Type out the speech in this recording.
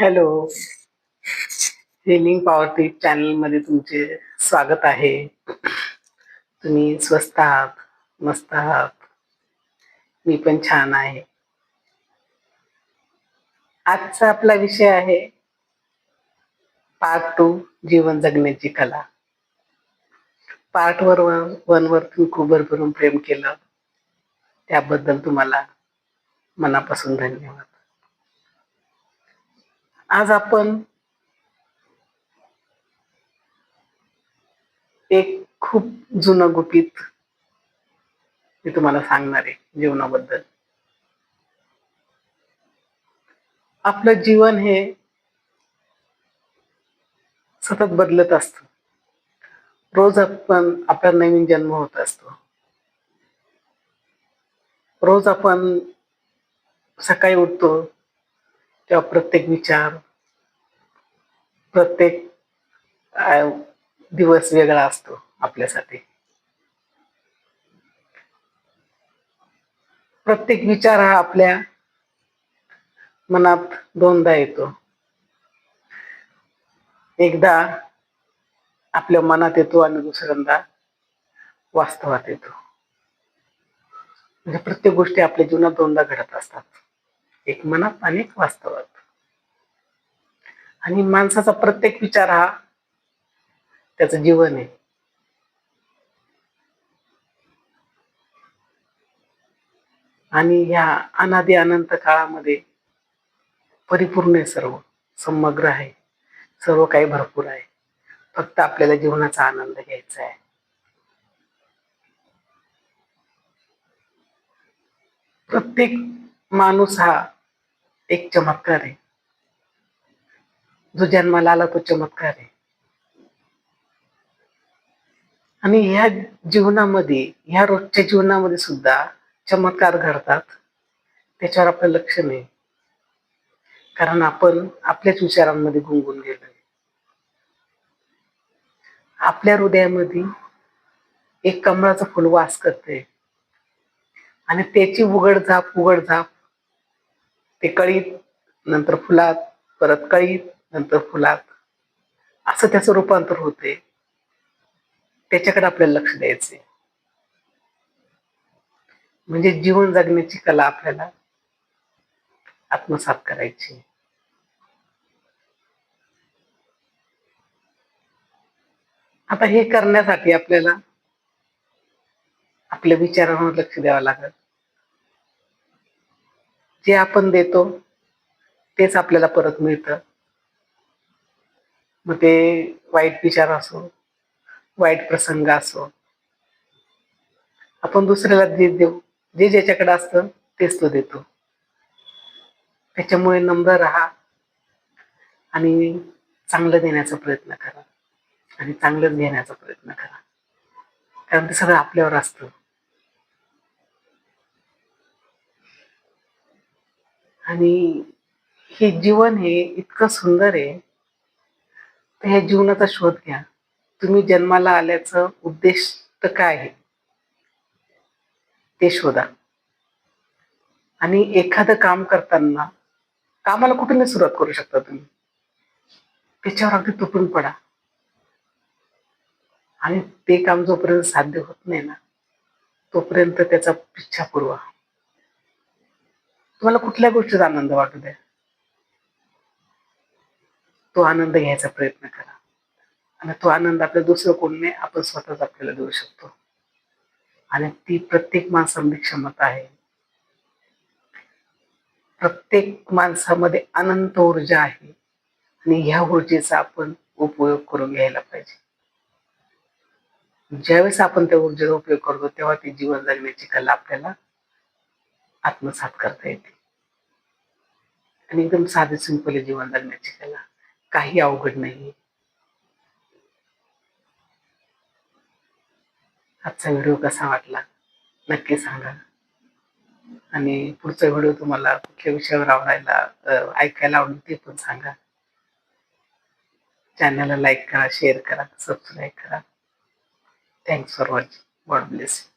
Hello. Healing power tip चॅनलमध्ये तुमचे स्वागत आहे. तुम्ही स्वस्त आहात मस्त आहात. मी पण छान आहे. आजचा आपला विषय आहे पार्ट टू जीवन जगण्याची कला. पार्ट वर वन वर तुम्ही खूप भरभरून प्रेम केलं. त्याबद्दल तुम्हाला मनापासून धन्यवाद. आज आपण एक खूप जुनं गुपित मी तुम्हाला सांगणार आहे जीवनाबद्दल. आपलं जीवन हे सतत बदलत असत. रोज आपण आपला नवीन जन्म होत असतो. रोज आपण सकाळी उठतो तेव्हा प्रत्येक विचार प्रत्येक दिवस वेगळा असतो आपल्यासाठी. प्रत्येक विचार हा आपल्या मनात दोनदा येतो. एकदा आपल्या मनात येतो आणि दुसऱ्यांदा वास्तवात येतो. म्हणजे प्रत्येक गोष्टी आपल्या जीवनात दोनदा घडत असतात. एक मनात आणि एक वास्तवात. आणि माणसाचा प्रत्येक विचार हा त्याचं जीवन आहे. आणि ह्या अनादी अनंत काळामध्ये परिपूर्ण आहे सर्व. समग्र आहे. सर्व काही भरपूर आहे. फक्त आपल्याला जीवनाचा आनंद घ्यायचा आहे. प्रत्येक माणूस हा एक चमत्कार आहे. जो जन्माला आला तो चमत्कार आहे. आणि ह्या जीवनामध्ये ह्या रोजच्या जीवनामध्ये सुद्धा चमत्कार घडतात. त्याच्यावर आपलं लक्ष नाही. कारण आपण आपल्याच विचारांमध्ये गुंगून गेलोय. आपल्या हृदयामध्ये एक कमळाचं फुल वास करते आणि त्याची उघड झाप उघड झाप ते कळीत नंतर फुलात परत कळीत नंतर फुलात. असं त्याचं रूपांतर होते. त्याच्याकडे आपल्याला लक्ष द्यायचे म्हणजे जीवन जगण्याची कला आपल्याला आत्मसात करायची. आता हे करण्यासाठी आपल्याला आपल्या विचारांवर लक्ष द्यावं लागत जे आपण देतो तेच आपल्याला परत मिळतं. मग ते वाईट विचार असो वाईट प्रसंग असो आपण दुसऱ्याला जे देऊ जे ज्याच्याकडे असतं तेच तो देतो. त्याच्यामुळे नम्र राहा आणि चांगलं देण्याचा प्रयत्न करा आणि चांगलंच घेण्याचा प्रयत्न करा. कारण ते सगळं आपल्यावर असतं. आणि हे जीवन हे इतकं सुंदर आहे. तर ह्या जीवनाचा शोध घ्या. तुम्ही जन्माला आल्याचं उद्देश तर काय आहे? ते शोधा. आणि एखादं काम करताना कामाला कुठून सुरुवात करू शकता तुम्ही. त्याच्यावर अगदी तुटून पडा. आणि ते काम जोपर्यंत साध्य होत नाही ना तोपर्यंत त्याचा पिच्छा पुरवा तुम्हाला कुठल्या गोष्टीचा आनंद वाटू द्या तो आनंद घ्यायचा प्रयत्न करा. आणि तो आनंद आपल्या दुसरं कोण नाही आपण स्वतःच आपल्याला देऊ शकतो. आणि ती प्रत्येक माणसामध्ये क्षमता आहे. प्रत्येक माणसामध्ये अनंत ऊर्जा आहे. आणि ह्या ऊर्जेचा आपण उपयोग करून घ्यायला पाहिजे. ज्यावेळेस आपण त्या ऊर्जेचा उपयोग करतो तेव्हा ती जीवन जगण्याची कला आपल्याला आत्मसात करता येते. आणि एकदम साधे सिंपल जीवन जगण्याची. कला काही अवघड नाही आजचा व्हिडिओ कसा वाटला? नक्की सांगा. आणि पुढचा व्हिडिओ तुम्हाला कुठल्या विषयावर आवडायला ऐकायला आवडेल ते पण सांगा. चॅनलला लाईक करा शेअर करा सबस्क्राईब करा. Thanks for watching God bless